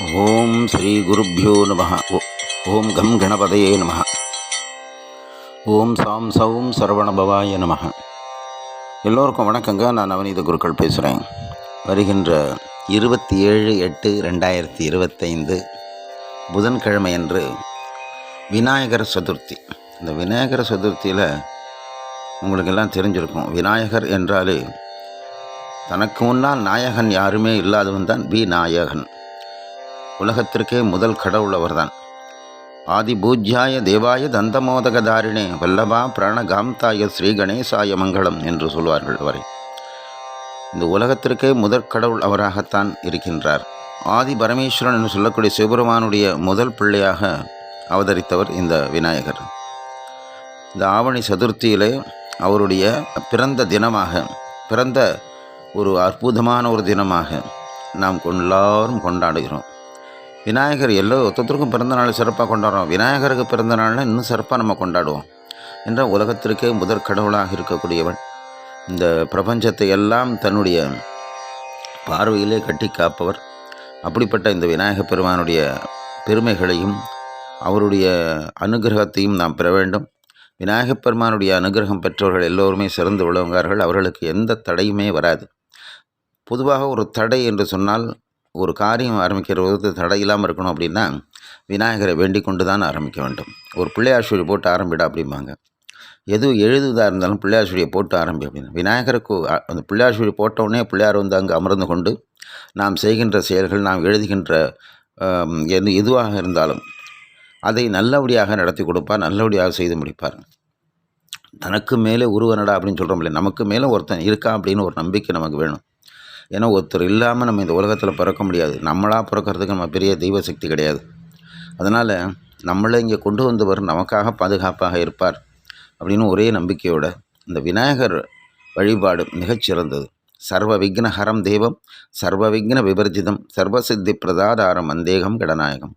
ஓம் ஸ்ரீ குருப்பியோ நம. ஓம் கம் கணபதையே நம. ஓம் சாம் சௌம் சரவணபவாய நம. எல்லோருக்கும் வணக்கங்க. நான் நவநீத குருக்கள் பேசுகிறேன் வருகின்ற இருபத்தி ஏழு எட்டு ரெண்டாயிரத்தி இருபத்தைந்து புதன்கிழமை அன்று விநாயகர் சதுர்த்தி. இந்த விநாயகர் சதுர்த்தியில் உங்களுக்கெல்லாம் தெரிஞ்சிருக்கும். விநாயகர் என்றாலே தனக்கு முன்னால் நாயகன் யாருமே இல்லாதவன் தான் வி நாயகன் உலகத்திற்கே முதல் கடவுள் அவர்தான் ஆதி பூஜ்யாய தேவாய தந்தமோதகதாரிணே வல்லபா பிராணகாம்தாய ஸ்ரீ கணேசாய மங்களம் என்று சொல்வார்கள் அவரை. இந்த உலகத்திற்கே முதற் கடவுள் அவராகத்தான் இருக்கின்றார். ஆதி பரமேஸ்வரன் என்று சொல்லக்கூடிய சிவபெருமானுடைய முதல் பிள்ளையாக அவதரித்தவர் இந்த விநாயகர். இந்த ஆவணி சதுர்த்தியிலே அவருடைய பிறந்த தினமாக பிறந்த ஒரு அற்புதமான ஒரு தினமாக நாம் எல்லாரும் கொண்டாடுகிறோம். விநாயகர் எல்லா ஒத்தத்திற்கும் பிறந்த நாள் சிறப்பாக கொண்டாடுறோம். விநாயகருக்கு பிறந்த நாளில் இன்னும் சிறப்பாக நம்ம கொண்டாடுவோம். என்ற உலகத்திற்கே முதற் கடவுளாக இருக்கக்கூடியவன். இந்த பிரபஞ்சத்தை எல்லாம் தன்னுடைய பார்வையிலே கட்டி காப்பவர். அப்படிப்பட்ட இந்த விநாயகப் பெருமானுடைய பெருமைகளையும் அவருடைய அனுகிரகத்தையும் நாம் பெற வேண்டும். விநாயகப் பெருமானுடைய அனுகிரகம் பெற்றவர்கள் எல்லோருமே சிறந்து விளங்குவார்கள். அவர்களுக்கு எந்த தடையுமே வராது. பொதுவாக ஒரு தடை என்று சொன்னால் ஒரு காரியம் ஆரம்பிக்கிற தடை இல்லாமல் இருக்கணும் அப்படின்னா விநாயகரை வேண்டிக் கொண்டு தான் ஆரம்பிக்க வேண்டும். ஒரு பிள்ளையாசூரி போட்டு ஆரம்பிடா அப்படிம்பாங்க. எது எழுதுதாக இருந்தாலும் பிள்ளையாசூரியை போட்டு ஆரம்பி அப்படின்னு. விநாயகருக்கு அந்த பிள்ளையாசூரி போட்டவுடனே பிள்ளையார் வந்து அங்கே அமர்ந்து கொண்டு நாம் செய்கின்ற செயல்கள் நாம் எழுதுகின்ற எது எதுவாக இருந்தாலும் அதை நல்லபடியாக நடத்தி கொடுப்பார் நல்லபடியாக செய்து முடிப்பார். தனக்கு மேலே உருவனடா அப்படின்னு சொல்கிறோம் இல்லையா? நமக்கு மேலே ஒருத்தன் இருக்கா அப்படின்னு ஒரு நம்பிக்கை நமக்கு வேணும். ஏன்னா ஒருத்தர் இல்லாமல் நம்ம இந்த உலகத்தில் பிறக்க முடியாது. நம்மளாக பிறக்கிறதுக்கு நம்ம பெரிய தெய்வ சக்தி கிடையாது. அதனால் நம்மளை இங்கே கொண்டு வந்தவர் நமக்காக பாதுகாப்பாக இருப்பார் அப்படின்னு ஒரே நம்பிக்கையோட இந்த விநாயகர் வழிபாடு மிகச்சிறந்தது சர்வ விக்னஹரம் தெய்வம் சர்வ விக்ன விபர்ஜிதம் சர்வசித்தி பிரதாதாரம் அந்தேகம் கடநாயகம்.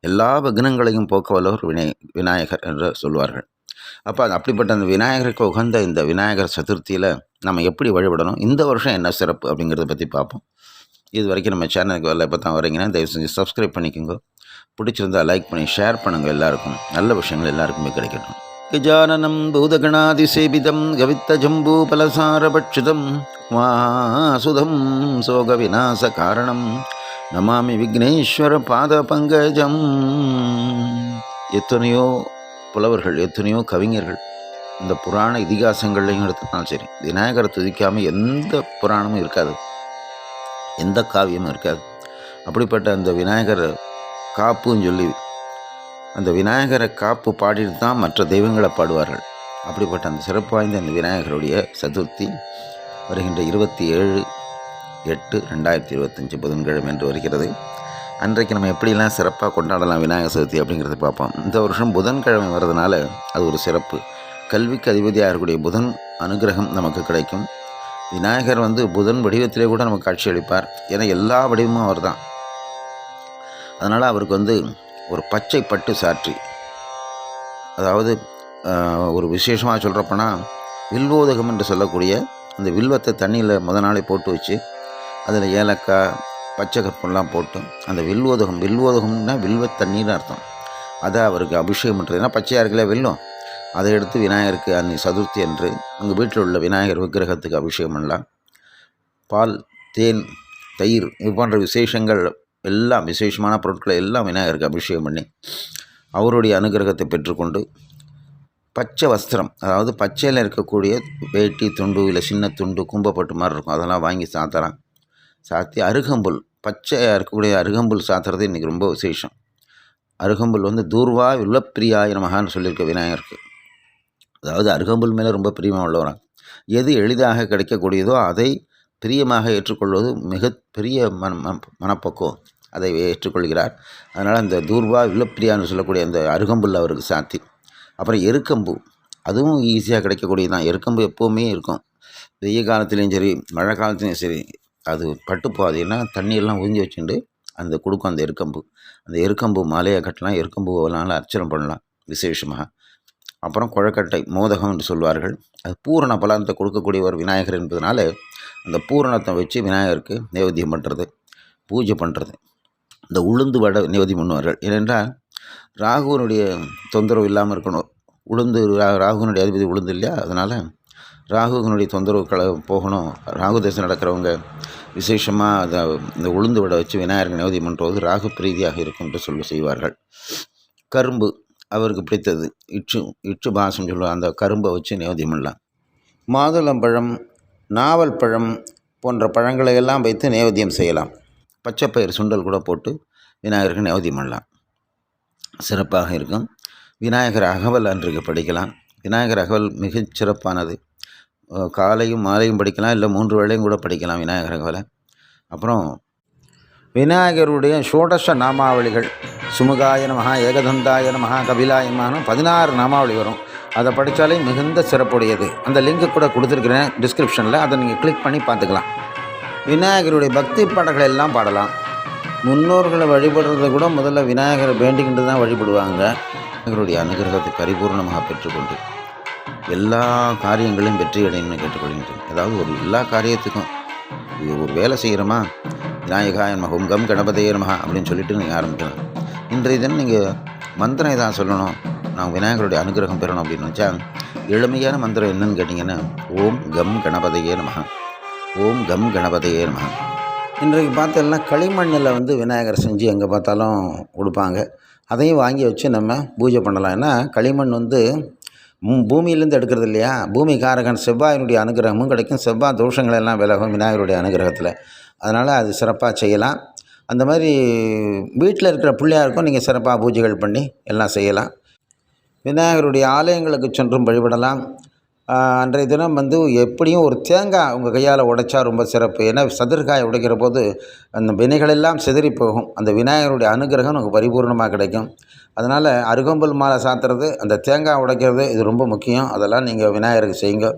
எல்லா விக்னங்களையும் போக்கவல்லவர் வினை விநாயகர் என்று சொல்வார்கள். அப்போ அது அப்படிப்பட்ட அந்த விநாயகருக்கு உகந்த இந்த விநாயகர் சதுர்த்தியில் நம்ம எப்படி வழிபடணும்? இந்த வருஷம் என்ன சிறப்பு அப்படிங்கிறத பற்றி பார்ப்போம். இது வரைக்கும் நம்ம சேனலுக்கு வரல இப்போ தான் வரீங்கன்னா தயவு செஞ்சு சப்ஸ்கிரைப் பண்ணிக்கோங்க. பிடிச்சிருந்தால் லைக் பண்ணி ஷேர் பண்ணுங்கள் எல்லாருக்கும். நல்ல விஷயங்கள் எல்லாருக்குமே கிடைக்கட்டும். கஜானனம் பூதகணாதிசேபிதம் கவித்த ஜம்பூபலசாரபட்சிதம் வாசுதம் சோக விநாச காரணம் நமாமி விக்னேஸ்வர பாத பங்கஜம் எத்தனையோ புலவர்கள் எத்தனையோ கவிஞர்கள் இந்த புராண இதிகாசங்கள்லையும் எடுத்துனாலும் சரி விநாயகரை துதிக்காமல் எந்த புராணமும் இருக்காது. எந்த காவியமும் இருக்காது. அப்படிப்பட்ட அந்த விநாயகர் காப்புன்னு சொல்லி அந்த விநாயகரை காப்பு பாடிட்டு தான் மற்ற தெய்வங்களை பாடுவார்கள். அப்படிப்பட்ட அந்த சிறப்பு வாய்ந்த அந்த விநாயகருடைய சதுர்த்தி வருகின்ற இருபத்தி ஏழு எட்டு ரெண்டாயிரத்தி இருபத்தஞ்சி புதன்கிழமை என்று வருகிறது. அன்றைக்கு நம்ம எப்படிலாம் சிறப்பாக கொண்டாடலாம் விநாயகர் சதுர்த்தி அப்படிங்கிறத பார்ப்போம். இந்த வருஷம் புதன்கிழமை வர்றதுனால அது ஒரு சிறப்பு. கல்விக்கு அதிபதியாக இருக்கக்கூடிய புதன் அனுகிரகம் நமக்கு கிடைக்கும். விநாயகர் வந்து புதன் வடிவத்திலே கூட நமக்கு காட்சி அளிப்பார். ஏன்னா எல்லா வடிவமும் அவர் தான் அதனால் அவருக்கு வந்து ஒரு பச்சை பட்டு சாற்றி. அதாவது ஒரு விசேஷமாக சொல்கிறப்பனா வில்வோதகம் என்று சொல்லக்கூடிய அந்த வில்வத்தை தண்ணியில் முத நாளே போட்டு வச்சு அதில் ஏலக்காய் பச்சை கற்பெல்லாம் போட்டு அந்த வில்வோதகம் வில்வோதகம்னா வில்வ தண்ணீர்னு அர்த்தம். அதை அவருக்கு அபிஷேகம் பண்ணுறது ஏன்னா பச்சையாக இருக்கல வில்லும்? அதை எடுத்து விநாயகருக்கு அன்னை சதுர்த்தி என்று உங்கள் வீட்டில் உள்ள விநாயகர் விக்கிரகத்துக்கு அபிஷேகம் பண்ணலாம். பால் தேன் தயிர் இது போன்ற விசேஷங்கள் எல்லாம் விசேஷமான பொருட்களை எல்லாம் விநாயகருக்கு அபிஷேகம் பண்ணி அவருடைய அனுகிரகத்தை பெற்றுக்கொண்டு பச்சை வஸ்திரம் அதாவது பச்சையில் இருக்கக்கூடிய வேட்டி துண்டு இல்லை சின்ன துண்டு கும்பப்பட்டு மாதிரி இருக்கும். அதெல்லாம் வாங்கி சாத்தலாம். சாத்தி அருகம்புல் பச்சையாக இருக்கக்கூடிய அருகம்புல் சாத்துறது இன்றைக்கி ரொம்ப விசேஷம். அருகம்புல் வந்து தூர்வா வில்லப்பிரியாய மகான்னு சொல்லியிருக்க விநாயகருக்கு. அதாவது அருகம்புல் மேலே ரொம்ப பிரியமாக உள்ளவராங்க எது எளிதாக கிடைக்கக்கூடியதோ அதை பிரியமாக ஏற்றுக்கொள்வது மிக பெரிய மன மன- மனப்பக்குவம். அதை ஏற்றுக்கொள்கிறார். அதனால் அந்த தூர்வா வில்லப்பிரியான்னு சொல்லக்கூடிய அந்த அருகம்புல் அவருக்கு சாத்தி அப்புறம் எருக்கம்பு. அதுவும் ஈஸியாக கிடைக்கக்கூடியது தான் எருக்கம்பு எப்போவுமே இருக்கும். வெய்ய காலத்துலேயும் சரி மழை காலத்துலேயும் சரி அது பட்டு அது தண்ணியெல்லாம் உறிஞ்சி வச்சுட்டு அந்த கொடுக்கும் அந்த எருக்கம்பு. அந்த எருக்கம்பு மாலையை கட்டலாம் எருக்கம்பு அர்ச்சனை பண்ணலாம் விசேஷமாக. அப்புறம் குழக்கட்டை மோதகம் என்று சொல்வார்கள். அது பூரண பலனத்தை கொடுக்கக்கூடிய ஒரு விநாயகர் என்பதனால அந்த பூரணத்தை வச்சு விநாயகருக்கு நைவேத்தியம் பண்ணுறது பூஜை பண்ணுறது இந்த உளுந்து வடை நிவேதி பண்ணுவார்கள். ஏனென்றால் ராகுவனுடைய தொந்தரவு இல்லாமல் இருக்கணும். உளுந்து ரா- ராகுவனுடைய அதிபதி உளுந்து இல்லையா? அதனால் ராகுவனுடைய தொந்தரவு கல போகணும். ராகு தசை நடக்கிறவங்க விசேஷமாக அதை இந்த உளுந்து வடை வச்சு விநாயகர் நிவேதி பண்ணுறது ராகு பிரீதியாக இருக்கும் என்று சொல்லி செய்வார்கள். கரும்பு அவருக்கு பிடித்தது. இச்சு இச்சு பாசம் சொல்லுவாங்க அந்த கரும்பை வச்சு நேவதியம் பண்ணலாம். மாதுளம்பழம் நாவல் பழம் போன்ற பழங்களை எல்லாம் வைத்து நைவேத்தியம் செய்யலாம். பச்சைப்பயிறு சுண்டல் கூட போட்டு விநாயகருக்கு நைவேத்தியம் பண்ணலாம். சிறப்பாக இருக்கும். விநாயகர் அகவல் அன்றைக்கு படிக்கலாம். விநாயகர் அகவல் மிகச் சிறப்பானது. காலையும் மாலையும் படிக்கலாம். இல்லை மூன்று வேளையும் கூட படிக்கலாம் விநாயகர் அகவலை. அப்புறம் விநாயகருடைய ஷோடச நாமாவளிகள். சுமுகாய நமகா ஏகதந்தாய நமகா கபிலாய மகனும் பதினாறு நாமாவளி வரும். அதை படித்தாலே மிகுந்த சிறப்புடையது. அந்த லிங்க்கு கூட கொடுத்துருக்குறேன் டிஸ்கிரிப்ஷனில். அதை நீங்கள் கிளிக் பண்ணி பார்த்துக்கலாம். விநாயகருடைய பக்தி பாடல்கள் எல்லாம் பாடலாம். முன்னோர்களை வழிபடுறதை கூட முதல்ல விநாயகரை வேண்டிக்கிட்டு தான் வழிபடுவாங்க. விநாயகருடைய அனுகிரகத்தை பரிபூர்ணமாக பெற்றுக்கொண்டு எல்லா காரியங்களையும் வெற்றி அடையணும்னு கேட்டுக்கொள்கின்றேன். அதாவது ஒரு எல்லா காரியத்துக்கும் ஒரு வேலை செய்கிறோமா விநாயகாய நம ஓம் கம் கணபதியே அப்படின்னு சொல்லிட்டு நீங்கள் ஆரம்பிக்கலாம். இன்றைய தினம் நீங்கள் மந்திரம் இதான் சொல்லணும் நான் விநாயகருடைய அனுகிரகம் பெறணும் அப்படின்னு நினச்சா எளிமையான மந்திரம் என்னன்னு கேட்டிங்கன்னா ஓம் கம் கணபதையே நமஹ ஓம் கம் கணபதையே நமஹ இன்றைக்கு பார்த்தோம்னா களிமண்ணில் வந்து விநாயகர் செஞ்சு எங்கே பார்த்தாலும் கொடுப்பாங்க. அதையும் வாங்கி வச்சு நம்ம பூஜை பண்ணலாம். ஏன்னா களிமண் வந்து பூமியிலேருந்து எடுக்கிறது இல்லையா? பூமி காரகன் செவ்வாயினுடைய அனுகிரகமும் கிடைக்கும். செவ்வாய் தோஷங்கள் எல்லாம் விலகும் விநாயகருடைய அனுகிரகத்தில். அதனால் அது சிறப்பாக செய்யலாம். அந்த மாதிரி வீட்டில் இருக்கிற பிள்ளையாருக்கும் நீங்கள் சிறப்பாக பூஜைகள் பண்ணி எல்லாம் செய்யலாம். விநாயகருடைய ஆலயங்களுக்கு சென்றும் வழிபடலாம். அன்றைய தினம் வந்து எப்படியும் ஒரு தேங்காய் உங்கள் கையால் உடைச்சா ரொம்ப சிறப்பு. ஏன்னா சதுர்காய் உடைக்கிற போது அந்த வினைகளெல்லாம் சிதறி போகும். அந்த விநாயகருடைய அனுகிரகம் நமக்கு பரிபூர்ணமாக கிடைக்கும். அதனால் அருகம்புல் மாலை சாத்துறது அந்த தேங்காய் உடைக்கிறது இது ரொம்ப முக்கியம். அதெல்லாம் நீங்கள் விநாயகருக்கு செய்யுங்க.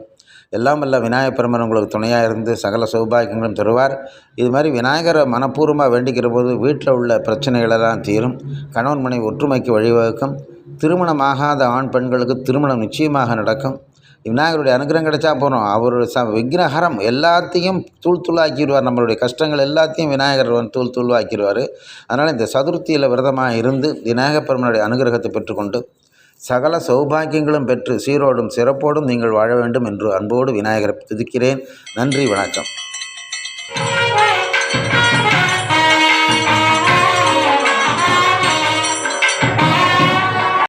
எல்லாம் வல்ல விநாயகப் பெருமன் உங்களுக்கு துணையாக இருந்து சகல சௌபாகியங்களும் தருவார். இது மாதிரி விநாயகரை மனப்பூர்வமாக வேண்டிக்கிற போது வீட்டில் உள்ள பிரச்சனைகளெல்லாம் தீரும். கணவன் மனைவி ஒற்றுமைக்கு வழிவகுக்கும். திருமணமாகாத ஆண் பெண்களுக்கு திருமணம் நிச்சயமாக நடக்கும். விநாயகருடைய அனுகிரகம் கிடைச்சா போகிறோம் அவருடைய ச விக்ரஹரம் எல்லாத்தையும் தூள் தூளாக்கிடுவார் நம்மளுடைய கஷ்டங்கள் எல்லாத்தையும் விநாயகர் வந்து தூள் தூள்வாக்கிடுவார் அதனால் இந்த சதுர்த்தியில் விரதமாக இருந்து விநாயகப் பெருமனுடைய அனுகிரகத்தை பெற்றுக்கொண்டு சகல சௌபாக்கியங்களும் பெற்று சீரோடும் சிறப்போடும் நீங்கள் வாழ வேண்டும் என்று அன்போடு விநாயகரை துதிக்கிறேன். நன்றி வணக்கம்.